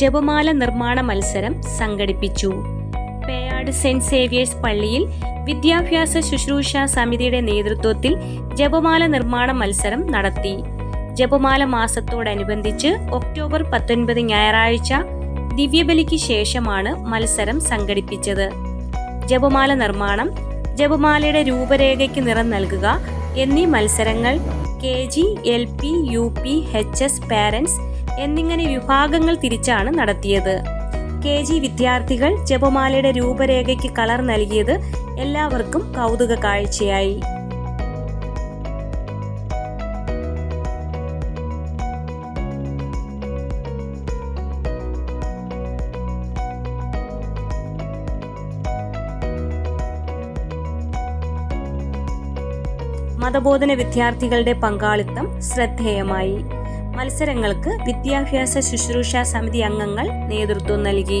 ജപമാല നിർമ്മാണ മത്സരം സംഘടിപ്പിച്ചു. പേയാട് സെന്റ് സേവിയേഴ്സ് പള്ളിയിൽ വിദ്യാഭ്യാസ ശുശ്രൂഷ സമിതിയുടെ നേതൃത്വത്തിൽ ജപമാല നിർമ്മാണ മത്സരം നടത്തി. ജപമാല മാസത്തോടനുബന്ധിച്ച് ഒക്ടോബർ പത്തൊൻപത് ഞായറാഴ്ച ദിവ്യബലിക്ക് ശേഷമാണ് മത്സരം സംഘടിപ്പിച്ചത്. ജപമാല നിർമ്മാണം ജപമാലയുടെ രൂപരേഖയ്ക്ക് നിറം നൽകുക എന്നീ മത്സരങ്ങൾ K G L P U P H S parents എന്നിങ്ങനെ വിഭാഗങ്ങൾ തിരിച്ചാണ് നടത്തിയത്. കെ. ജി. വിദ്യാർത്ഥികൾ ജപമാലയുടെ രൂപരേഖയ്ക്ക് കളർ നൽകിയത് എല്ലാവർക്കും കൗതുക കാഴ്ചയായി. മതബോധന വിദ്യാർത്ഥികളുടെ പങ്കാളിത്തം ശ്രദ്ധേയമായി. മത്സരങ്ങൾക്ക് വിദ്യാഭ്യാസ ശുശ്രൂഷ സമിതി അംഗങ്ങൾ നേതൃത്വം നൽകി.